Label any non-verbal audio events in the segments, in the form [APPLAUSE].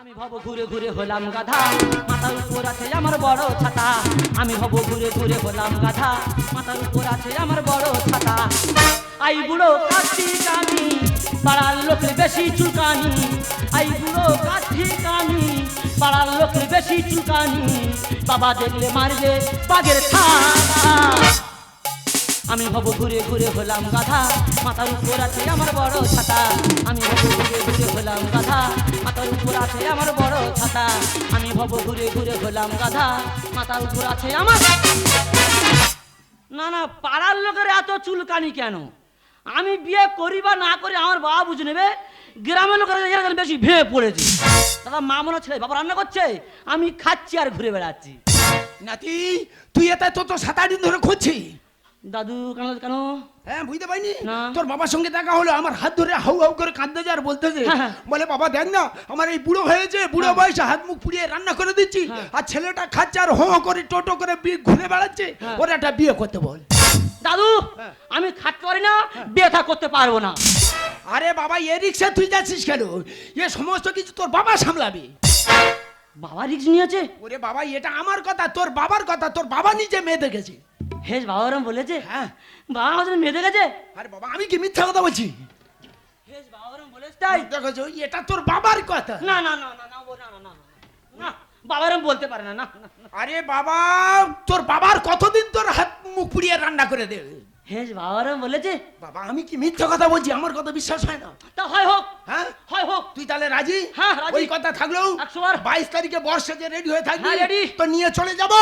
আমি ভব ঘুরে ঘুরে হলাম গাধা। মাথার উপর আছে আমার বড় ছাতা। আমি ভব ঘুরে ঘুরে হলাম গাধা। মাথার উপর আছে আমার বড় ছাতা। আই বুড়ো কার্তিক আমি পাড়ার লোকের বেশি চুলকানি। আই বুড়ো কার্তিক আমি পাড়ার লোকের বেশি চুলকানি। বাবা দেখলে মারলে বাগের খা আমি হব ঘুরে ঘুরে হলাম গাধা। মাথার উপর আছে আমার বড় ছাতা। আমি হব ঘুরে ঘুরে হলাম গাধা। মাথার উপর আছে আমার বড় ছাতা। আমি হব ঘুরে ঘুরে হলাম গাধা। মাথার উপর আছে আমার না না, পাড়ার লোকের এত চুলকানি কেন? আমি বিয়ে করি বা না করি আমার বাবা বুঝে নেবে? গ্রামের লোকেরা বেশি ভেঙে পড়েছে। দাদা, মা মনে ছেলে বাবা রান্না করছে? আমি খাচ্ছি আর ঘুরে বেড়াচ্ছি। নাতি, তুই এটা তো তো সাত আট দিন ধরে খুঁজছি দাদু কেন কেন? হ্যাঁ বুঝতে পারিনি। তোর বাবার সঙ্গে দেখা হলো আমার হাত ধরে হাউ হাউ করে কাঁদতে আর বলতেছে হ্যাঁ, হ্যাঁ। বলে বাবা দেখ না আমার এই বুড়ো হয়েছে বুড়ো বয়সে হাত মুখ পুড়িয়ে রান্না করে দিচ্ছি হ্যাঁ। আর ছেলেটা খাচ্ছে আর হো করে টোটো করে বি- ঘুরে বেড়াচ্ছে হ্যাঁ। ওর একটা বিয়ে করতে বল। দাদু হ্যাঁ। আমি খাটতে পারি না বিয়ে থা করতে পারব না। আরে বাবা এ রিক্সা তুই যাচ্ছিস কেন? এ সমস্ত কিছু তোর বাবা সামলাবে। বাবা রিক্স নিয়েছে ওরে বাবা এটা আমার কথা তোর বাবার কথা তোর বাবা নিজে মেয়ে দেখেছে হেস বাবা ওরম বলেছে হ্যাঁ বাবা আমার মেয়ে দেখেছে আরে বাবা আমি কি মিথ্যা কথা বলছি হেস বাবা ওরম বলেছে তাই দেখেছ এটা তোর বাবার কথা না না না না না ও না না না বলতে পারে না না না, না। আরে বাবা তোর বাবার কতদিন তোর হাত মুখ পুড়িয়ে রান্না করে দেবে হেস বাবা ওরম বলেছে বাবা আমি কি মিথ্যা কথা বলছি আমার কথা বিশ্বাস হয় না তা হয় হোক হ্যাঁ হয় হোক তুই তাহলে রাজি হ্যাঁ, রাজি। ওই কথা থাকলেও একশো বার। বাইশ তারিখে বর্ষে যে রেডি হয়ে থাকবি হ্যাঁ, ready। তো নিয়ে চলে যাব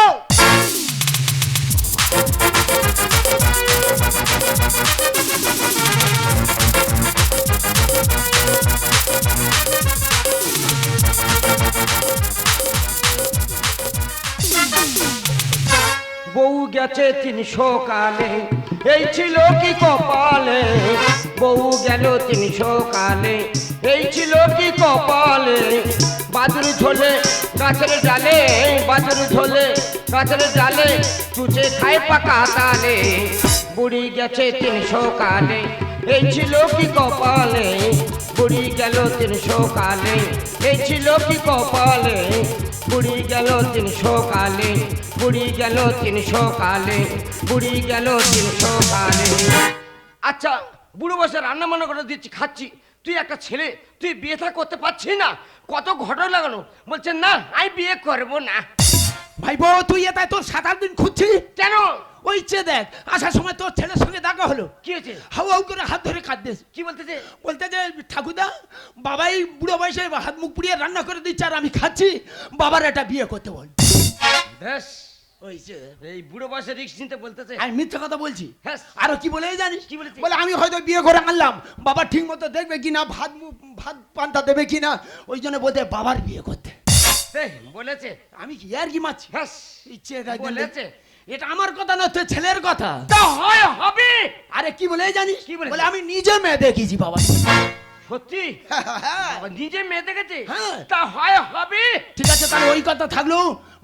বউ গেছে তিনশো কালে। এই ছিল কি কপালে? বউ গেল তিনশো কালে। এই ছিল কি কপালে? বাদুর ঝোলে গাছের ডালে, বাদুর ঝোলে গাছের ডালে চুচে খায় পাকা তালে। বুড়ি গেছে তিনশো কালে। এই ছিল কি কপালে? বুড়ি গেল তিনশো কালে। এই ছিল কি কপালে? বুড়ি গেল তিনশো কালে, বুড়ি গেল তিনশো কালে, বুড়ি গেল তিনশো কালে। আচ্ছা বুড়ো বসে রান্না বান্না করে দিচ্ছি, খাচ্ছি। তুই একটা ছেলে, তুই বিয়ে থা করতে পারছিস না? কত ঘটনা লাগানো বলছে, না, আমি বিয়ে করব না। ভাই বউ তুই এটা তোর সাত আট দিন খুঁজছি কেন? ওই চে দেখ আসার সময় তোর ছেলের সঙ্গে দেখা হলো। কি হয়েছে? হাউ হাউ করে হাত ধরে কাঁদতেছে। কি বলতেছে? বলতে যে ঠাকুরদা বাবাই বুড়ো বয়সে হাত মুখ পুড়িয়ে রান্না করে দিচ্ছে আর আমি খাচ্ছি। বাবার একটা বিয়ে করতে বল। যে এই বুড়ো বয়সে রিক্স নিতে বলতেছে। আমি মিথ্যা কথা বলছি? হ্যাঁ। আরও কি বলে জানিস? কি বলেছে? বলে আমি হয়তো বিয়ে করে আনলাম। বাবা ঠিক মতো দেখবে কিনা ভাত ভাত পান্তা দেবে কিনা? ওই জন্য বলতে বাবার বিয়ে করতে। এই, বলেছে আমি কি আর কি মাছ হ্যাঁ ইচ্ছে এটা বলেছে এটা আমার কথা না তোর ছেলের কথা। তা হয় হবে। আরে কি বলে জানিস? কি বলেছে? বলে আমি নিজে মেয়ে দেখেছি বাবা। সত্যি? হ্যাঁ। বাবা নিজে মেয়ে দেখেছে? হ্যাঁ। তা হয় হবে। ঠিক আছে তাহলে ওই কথা থাকল।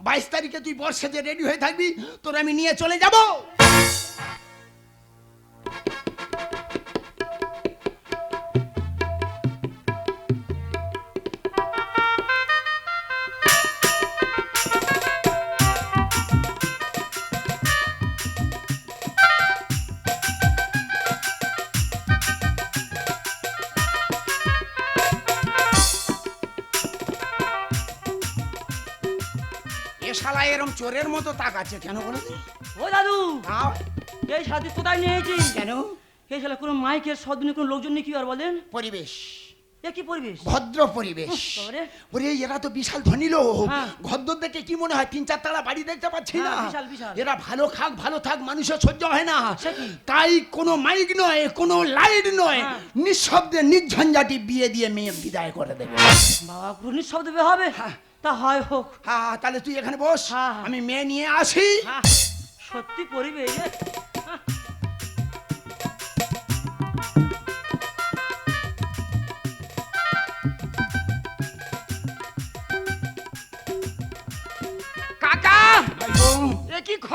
বাইশ তারিখে তুই বর্ষে যে রেডি হয়ে থাকবি তোর আমি নিয়ে চলে যাব। মতো তাকাচ্ছে কেন বলো ও দাদু এই সাথে কোথায় নিয়েছি কেন? এই শালা কোনো মাইকের সদিনে কোনো লোকজন নেই কি আর বলেন? পরিবেশ। কি পরিবেশ? ভদ্র পরিবেশ। ওরে এরা তো বিশাল ধনী লোক। হ্যাঁ। ঘদ্দর দেখে কি মনে হয় তিন চার বাড়ি দেখতে পাচ্ছি না? হ্যাঁ। এরা ভালো খাক ভালো থাক মানুষের সহ্য হয় না। তাই কোনো মাইক নয় কোনো লাইট নয় হ্যাঁ। নিঃশব্দে নির্ঝঞ্ঝাটি বিয়ে দিয়ে মেয়ে বিদায় করে দেবে। বাবা পুরো শব্দ বে হবে? হ্যাঁ। তা হয় হোক। হ্যাঁ তাহলে তুই এখানে বস। হ্যাঁ, হ্যাঁ। আমি মেয়ে নিয়ে আসি। হ্যাঁ, সত্যি পরিবেশ।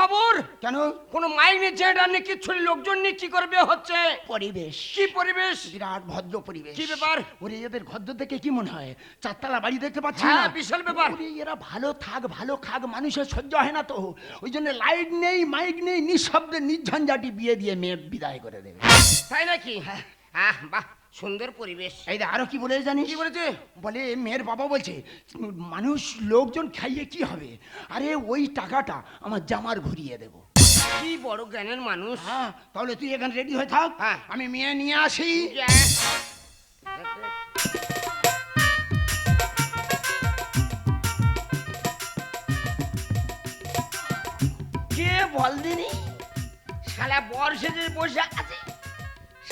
খবর? কেন? কোনো মাইনে জেডার নেই কিচ্ছু লোকজন নিয়ে কি করবে হচ্ছে? পরিবেশ। কি পরিবেশ? বিরাট ভদ্র পরিবেশ। কি ব্যাপার? ওরে এদের ঘর দেখে কি মনে হয়? চারতলা বাড়ি দেখতে পাচ্ছি হ্যাঁ, না? বিশাল ব্যাপার। ওরে এরা ভালো থাক ভালো খাক মানুষের সহ্য হয় না তো। ওই জন্য লাইট নেই মাইক নেই নিঃশব্দে নির্ঝঞ্ঝাটি বিয়ে দিয়ে মেয়ে বিদায় করে দেবে। তাই নাকি? হ্যাঁ। বাহ। সুন্দর পরিবেশ। এই আরও কি বলে জানিস? কি বলেছে? বলে মেয়ের বাবা বলছে মানুষ লোকজন খাইয়ে কি হবে? আরে ওই টাকাটা আমার জামার ঘুরিয়ে দেবো। কি বড় জ্ঞানের মানুষ। হ্যাঁ তাহলে তুই এখানে রেডি হয়ে থাক। হ্যাঁ। আমি মেয়ে নিয়ে আসি। কে বল দিনি? শালা বর সেজে বসে আছে।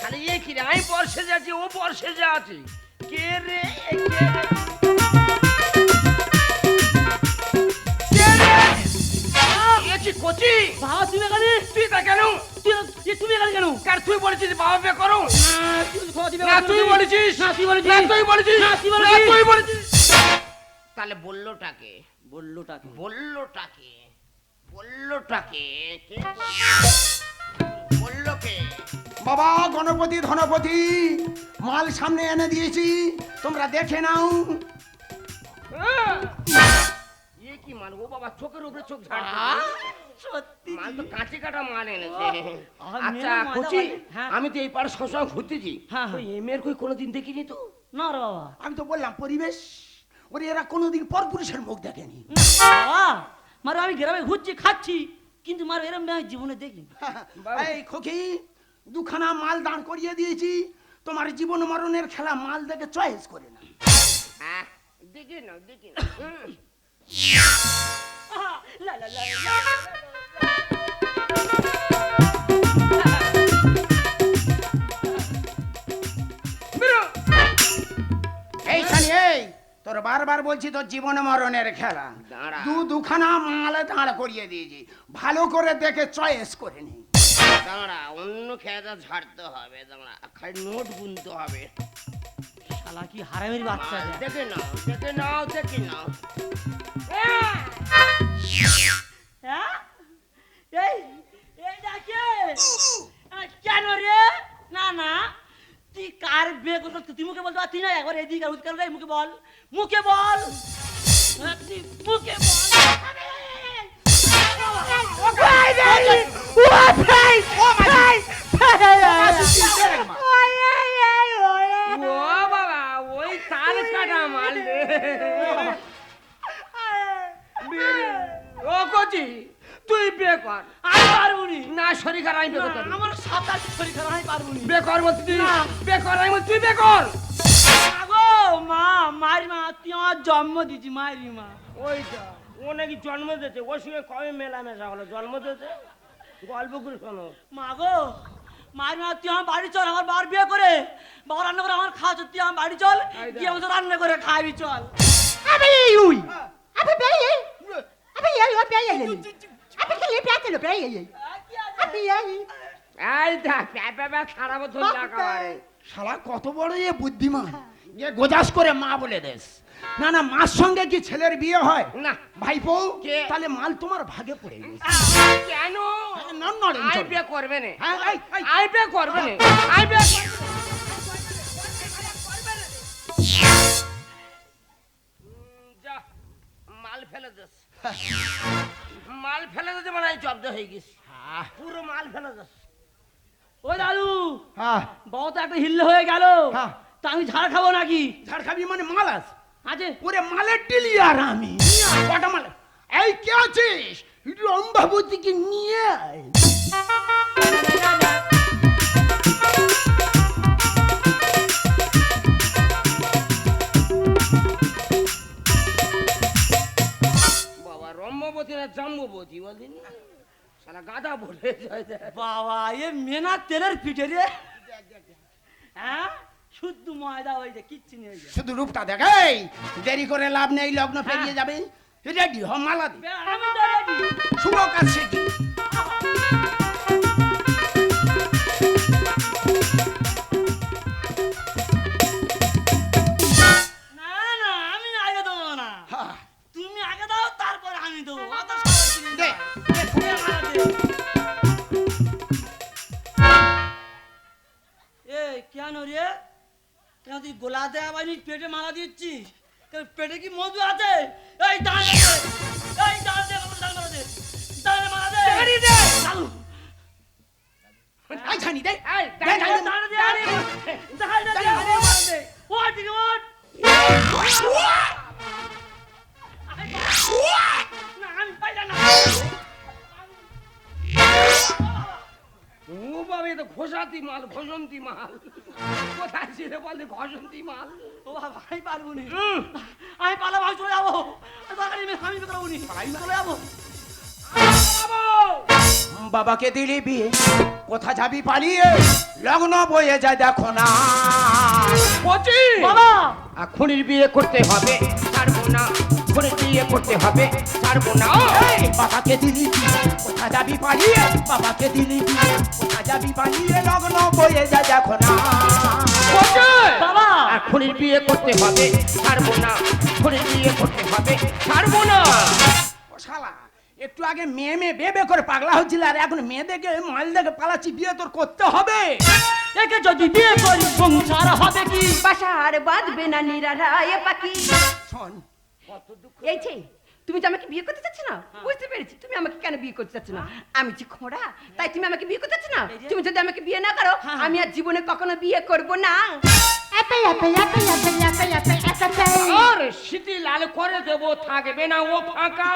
শালা এ কি রে? আমি সেজে আছি ও সেজে আছে কে রে? কে রে? কে রে? এ বাবা তুমি এখানে? তুই তা কেন? তুই তুমি এখানে কেন? কার তুই বলেছিস বাবা বে করো। না, তুই বলেছিস। না তুই বলেছিস। না তুই বলেছিস। না তুই বলেছিস। তুই বলেছিস। তাহলে বললোটাকে। বললোটাকে। বললোটাকে। বললোটাকে। বাবা গণপতি ধনপতি মাল সামনে এনে দিয়েছি। তোমরা দেখে নাও। ইয়ে কি মাল ও বাবা? চোখের উপরে চোখ ঝাড় সত্যি মাল তো কাঁচি কাটা মাল এনেছে। আচ্ছা কচি। হ্যাঁ। আমি তো এই পাড়ে সবসময় ঘুরতেছি। হ্যাঁ, হ্যাঁ। ওই এমের কই কোনোদিন দেখিনি তো? না রে বাবা। আমি তো বললাম পরিবেশ ওরে এরা কোনোদিন পর পুরুষের মুখ দেখেনি। মারো আমি গ্রামে ঘুরছি খাচ্ছি কিন্তু মারো এরম জীবনে দেখি এই খোকি দুখানা মাল দাঁড় করিয়ে দিয়েছি। তোমার জীবন মরণের খেলা মাল দেখে চয়েস করে না দেখি। লা, লা, লা, তোর বারবার বলছি তোর জীবন মরণের খেলা। দাঁড়া। দু দুখানা মালে দাঁড় করিয়ে দিয়েছি। ভালো করে দেখে চয়েস করে নি। দাঁড়া অন্য খেয়াটা ঝাড়তে হবে দাঁড়া খালি নোট গুনতে হবে শালা কি হারামের বাচ্চা দেখে নাও দেখে নাও দেখে নাও হ্যাঁ এই এই ডাকে আহ, কেন রে না না তুই কার বিয়ে করতো তুই মুখে বলতে পারতি না একবার এদিকে মুখে বল মুখে বল তুই মুখে বল ও ওইটা। ও নাকি জন্ম দিয়েছে। ওর সঙ্গে কবে মেলামেশা হলো? জন্ম দিয়েছে? গল্প করে শোনো। মা গো মা তুই আমার বাড়ি চল আমার বার বিয়ে করে। বাবা রান্না করে আমার খাওয়া তুই আমার বাড়ি চল। রান্না করে খাবি চল। এই দেখ প্যা সারা বছর একেবারে শালা কত বড় এ বুদ্ধিমান। এ গোজাস করে মা বলে দেস। না না মার সঙ্গে কি ছেলের বিয়ে হয়? না। ভাইপো? তাহলে মাল তোমার ভাগে পড়ে গেছে। কেন? না, নড়েন আই বিয়ে করবে না। আই বিয়ে করবে না। আই বিয়ে না। মাল ফেলে দিস মাল ফেলে দিতে মানে জব্দ হয়ে গেছি। হ্যাঁ, পুরো মাল ফেলে দিস ও দাদু হ্যাঁ। একটা হিল্লে হয়ে গেল। হ্যাঁ। তা আমি ঝাড় খাব নাকি? ঝাড় খাবি মানে মাল আছে। আছে ওরে মালের ডিলি আর আমি কটা মাল। এই কে আছিস? রম্ভাবতীকে নিয়ে আয়। বাবা রম্যবতী না জম্ববতী বলদিন সারা গাদা বলে যায় বাবা এ মেনা তেলের পিঠে রে। হ্যাঁ? শুদ্ধ ময়দা হয়েছে কিচ্ছু নেই শুধু রূপটা দেখাই দেরি করে লাভ নেই লগ্ন পেরিয়ে যাবে। রেডি হ মালা দি। ready। শুভ কাজ শিখি। পেটে মারা দিচ্ছিস? পেটে কি মধু আছে? এই দাঁড়া ও বাবা এ তো ঘোষাতি মাল ঘোষন্তি মাল। কোথায় ছিল বলে ঘষন্তি মাল? ও বাবা আমি পারব নি। আমি পালা ভাগ চলে যাব। দরকার নেই, আমি নি। চলে যাব। বাবাকে দিলি বিয়ে কোথা যাবি পালিয়ে? লগ্ন বয়ে যায় দেখো না। বাবা! খুনির বিয়ে করতে হবে ছাড়বো না। খুনির বিয়ে করতে হবে। ছাড়বো না। এই, বাবাকে দিলি কোথা যাবি পালিয়ে? বাবাকে দিলি কোথা যাবি পালিয়ে? লগ্ন বয়ে যায় দেখো না। বাবা আর খুনির বিয়ে করতে হবে। ছাড়বো না। খুনির বিয়ে করতে হবে। ছাড়বো না। ও শালা একটু আগে মেয়ে মেয়ে বেবে করে পাগলা হচ্ছিল আর এখন মেয়ে দেখে মাল দেখে পালাচ্ছি বিয়ে তোর করতে হবে। একে যদি বিয়ে করি সংসার হবে কি? বাসার বাঁধবে না নিরারা এ পাখি। শোন এই যে তুমি যে আমাকে বিয়ে করতে চাচ্ছ না? বুঝতে পেরেছি। তুমি আমাকে কেন বিয়ে করতে চাচ্ছ না? আমি যে খোঁড়া তাই তুমি আমাকে বিয়ে করতে চাচ্ছ না? তুমি যদি আমাকে বিয়ে না করো হ্যাঁ। আমি আর জীবনে কখনো বিয়ে করব না। আর সিটি লাল করে দেবো থাকবে না ও ফাঁকা।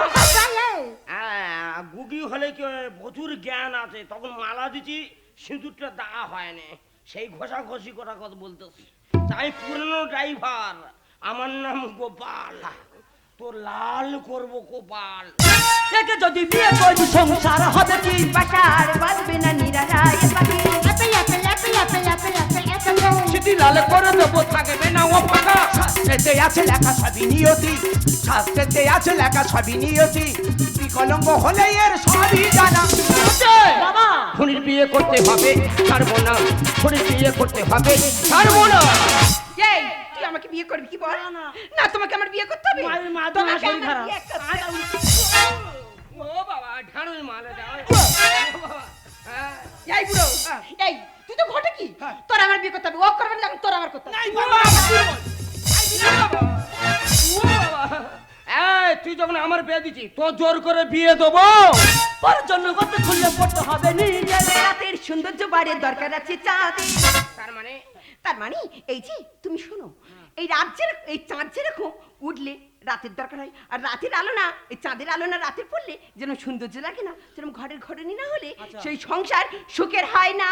হ্যাঁ, গুগি হলে কি প্রচুর জ্ঞান আছে? তখন মালা দিচ্ছি সিঁদুরটা দেওয়া হয়নি। সেই ঘষা ঘষি করা কথা বলতেছি। তাই পুরনো ড্রাইভার আমার নাম গোপাল। তোর লাল করব গোপাল। একে যদি বিয়ে করি সংসার হবে কি? বাসার বাঁধবে না নিরারা এ পাখি সিটি লাল করে দেবো থাকবে না ও ফাঁকা শাস্ত্রেতে আছে লেখা সবই নিয়তি। শাস্ত্রেতে আছে লেখা সবই নিয়তি। বিকলঙ্গ হলে এর সবই জানা। বাবা খুনির বিয়ে করতে হবে ছাড়বো না। খুনির বিয়ে করতে হবে ছাড়বো না। আমাকে বিয়ে করবি কি বল? না, তোমাকে আমার বিয়ে করতে হবে? তোমাকে আমার বিয়ে করতে হবে। ও বাবা ঢাড়ুই মালে যাও হ্যাঁ। এই বুড়ো এই তুই তো ঘটে কি? তোর আমার বিয়ে করতে হবে ও করবে না তোর আমার করতে তুই যখন আমার বিয়ে দিচ্ছি তো জোর করে বিয়ে দেবো। পরের জন্য কত খুললে পড়তে হবে রাতের সৌন্দর্য বাড়ির দরকার আছে চাঁদে। তার মানে? তার মানে এই যে তুমি শোনো এই রাত এই চাঁদ যেরকম উঠলে রাতের দরকার হয় আর রাতের আলো না এই চাঁদের আলো না রাতের পড়লে যেন সৌন্দর্য লাগে না যেরকম ঘরের ঘরণী না হলে সেই সংসার সুখের হয় না।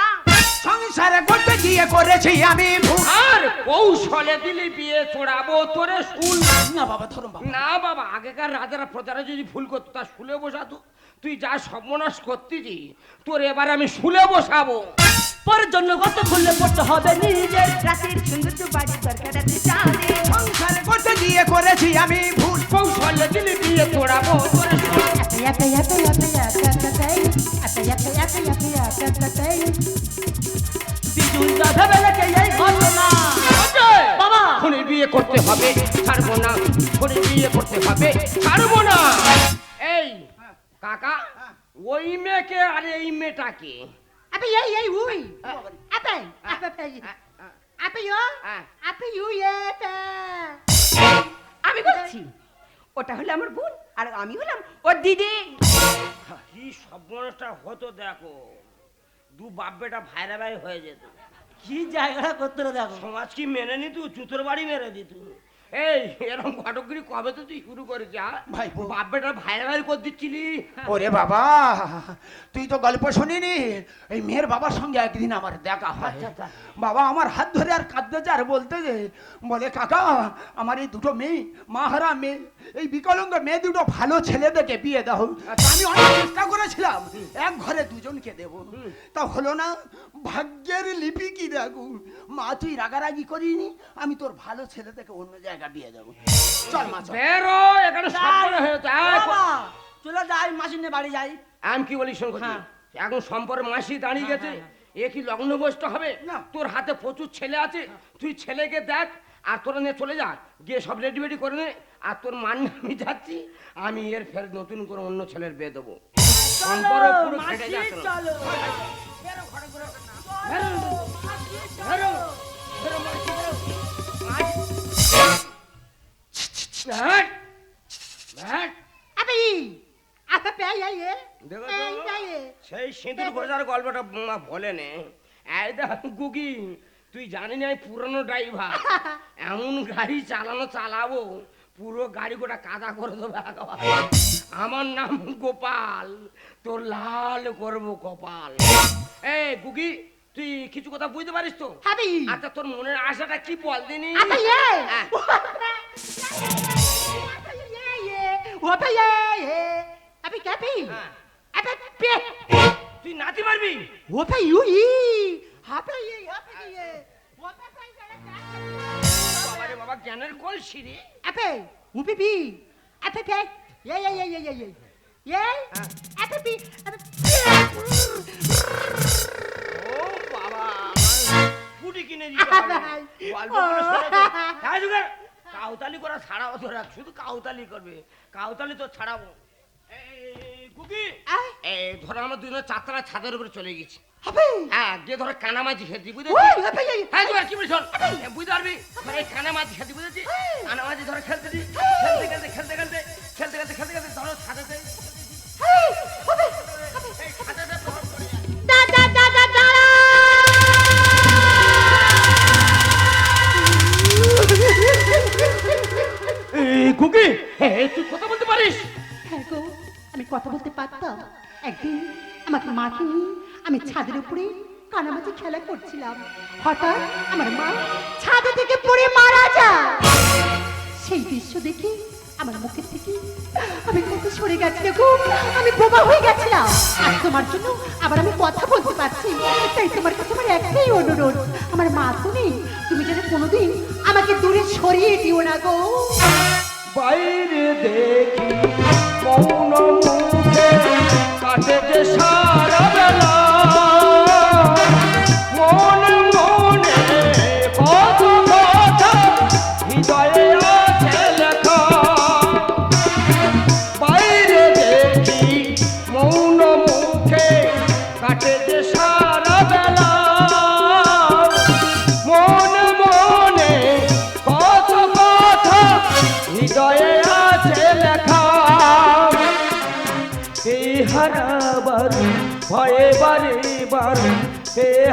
সংসারে করতে গিয়ে করেছি আমি আর কৌশলে দিলি বিয়ে চড়াবো তোরে শুল না বাবা বাবা। না বাবা আগেকার রাজারা প্রজারা যদি ফুল করতো তা শুলে বসাতো। তুই যা সর্বনাশ করতেছি তোর এবার আমি শুলে বসাবো। পরের জন্য কত খুললে পড়তে হবে নিজে রাতের সৌন্দর্য বাড়ির দরকার আছে চাঁদে সংসারে করতে গিয়ে করেছি আমি ভুল কৌশলে দিলি বিয়ে বিয়ে করতে হবে ছাড়বো না বিয়ে করতে হবে ছাড়বো না এই কাকা ওই মেয়েকে আর এই মেয়েটাকে আমি বলছি ওটা হলো আমার বোন আর আমি হলাম ওর দিদি কি সর্বনাশটা হতো দেখো। দু বাপ বেটা ভাইরা ভাই হয়ে যেত। কি জায়গাটা করতে দেখো? সমাজ কি মেনে নিত? জুতোর বাড়ি মেরে দিত। এই এরকম ঘটকগিরি কবে তো তুই শুরু করেছি? ভাই। বাপ বেটা ভাইরা ভাই করে দিচ্ছিলি ওরে বাবা তুই তো গল্প শুনিনি এই মেয়ের বাবার সঙ্গে একদিন আমার দেখা হয় আচ্ছা। বাবা আমার হাত ধরে আর কাঁদতে আর বলতে যে বলে কাকা আমার এই দুটো মেয়ে মাহারা মেয়ে এই বিকলঙ্গ মেয়ে দুটো ভালো ছেলে দেখে বিয়ে দাও আচ্ছা। আমি অনেক চেষ্টা করেছিলাম এক ঘরে দুজনকে দেব তা হলো না ভাগ্যের লিপি কি দেখো মা তুই রাগারাগি করিনি আমি তোর ভালো ছেলে থেকে অন্য জায়গা বিয়ে দেবো। চল মা চল। বেরো এখানে হয়েছে চলে যাই মাসিনে বাড়ি যাই। আমি কি বলি শোন হ্যাঁ। এখন সম্পর্কে মাসি দাঁড়িয়ে হ্যাঁ, গেছে হ্যাঁ, এ কি লগ্ন বসতে হবে? না। তোর হাতে প্রচুর ছেলে আছে তুই ছেলেকে দেখ আর তোরা নিয়ে চলে যা গিয়ে সব রেডি বেডি করে নে আর তোর মান আমি যাচ্ছি আমি এর ফের নতুন করে অন্য ছেলের বিয়ে দেবো। সম্পর্ক পুরো ফেটে মাসি যাচ্ছে না। চলো। বেরো, ঘরে বেরো। বেরো, আবে পেয়ে দেখো এই তো, পেয়ে সেই সিঁদুর গোজার গল্পটা বলে নে। এই দেখ গুগি তুই জানি না পুরনো ড্রাইভার। [LAUGHS] এমন গাড়ি চালানো চালাবো পুরো গাড়ি গোটা কাদা করে দেবো আমার নাম গোপাল তোর লাল করব কপাল। এই গুগি তুই কিছু কথা বুঝতে পারিস তো? আচ্ছা তোর মনের আশাটা কি বল দিনি? वो भैया ये अभी क्या पे তুই নাতি মারবি? वो पे यू ही हाँ पे ये यहाँ पे ये বাবা জ্ঞানের কলসি রে আপে উপি পি আপে পে ये ये ये ये ये ये ये আপে পি আপে ও বাবা ফুটি কিনে দিতে হবে। [LAUGHS] অল্প করে [LAUGHS] কাউতালি করা ছাড়াও তো রাখ শুধু কাউতালি করবে। কাউতালি তো ছাড়াবো। আই এই ধরো আমরা দুজনে চারতলা ছাদের উপরে চলে গেছি। হ্যাঁ গিয়ে ধরো কানামাছি খেতে বুঝেছি হ্যাঁ কি বলছ বুঝতে পারবি? ধরো এই কানামাছি খেতে বুঝেছি কানামাছি ধরো খেলতে খেলতে খেলতে খেলতে খেলতে খেলতে খেলতে খেলতে খেলতে ধরো ছাদেতে। এই গুগি তুই কথা বলতে পারিস। হ্যাঁ আমি কথা বলতে পারতাম। একদিন আমাকে মাকে নিয়ে আমি ছাদের উপরে কানামাছি খেলা করছিলাম। হঠাৎ আমার মা ছাদে থেকে পড়ে মারা যায়। সেই দৃশ্য দেখে আমার মুখের থেকে আমি কত সরে গেছি গো, আমি বোবা হয়ে গেছিলাম। আর তোমার জন্য আবার আমি কথা বলতে পারছি। তাই তোমার কাছে আমার একটাই অনুরোধ। আমার মা তো নেই তুমি যেন কোনোদিন আমাকে দূরে সরিয়ে দিও না গো। বাইরে দেখি মৌন মুখে কাটে যে সারা বেলা।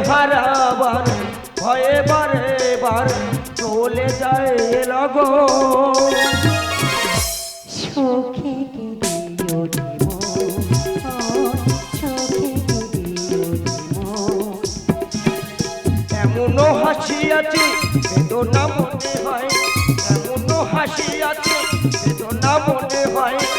হারাবার ভয়ে বারে বার চলে যায় লগো। দিমো এমনও হাসি আছে বেদনা মনে হয়। এমনও হাসি আছে বেদনা মনে হয়।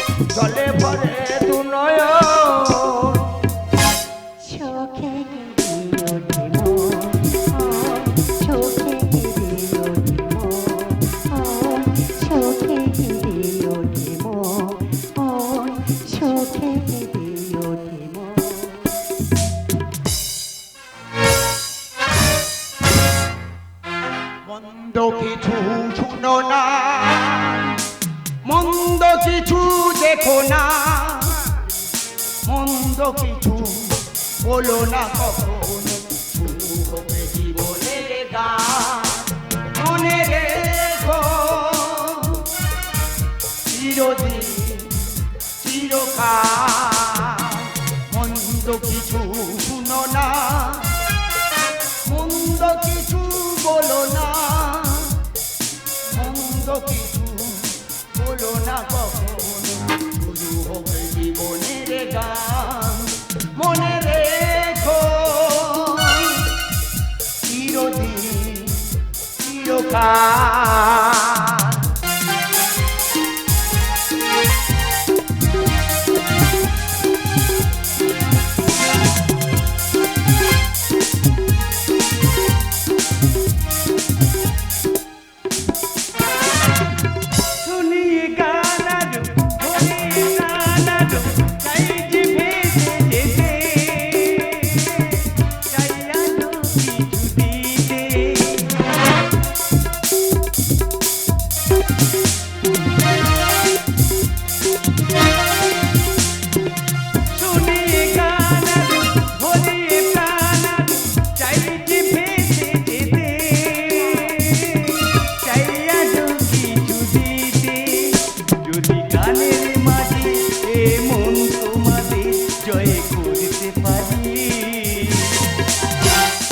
জয় করতে পারি।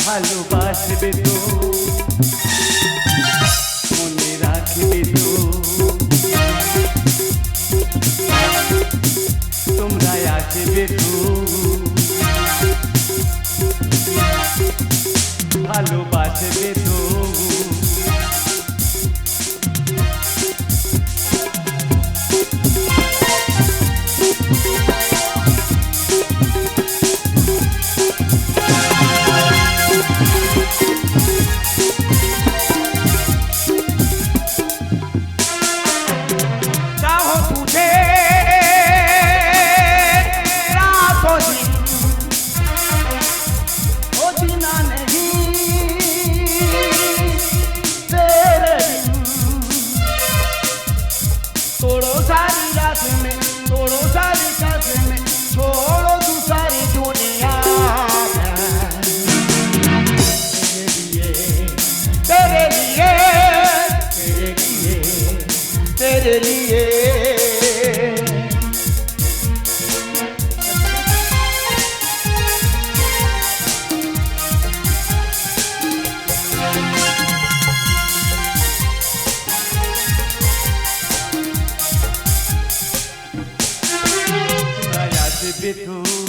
ভালোবাসবে it goes.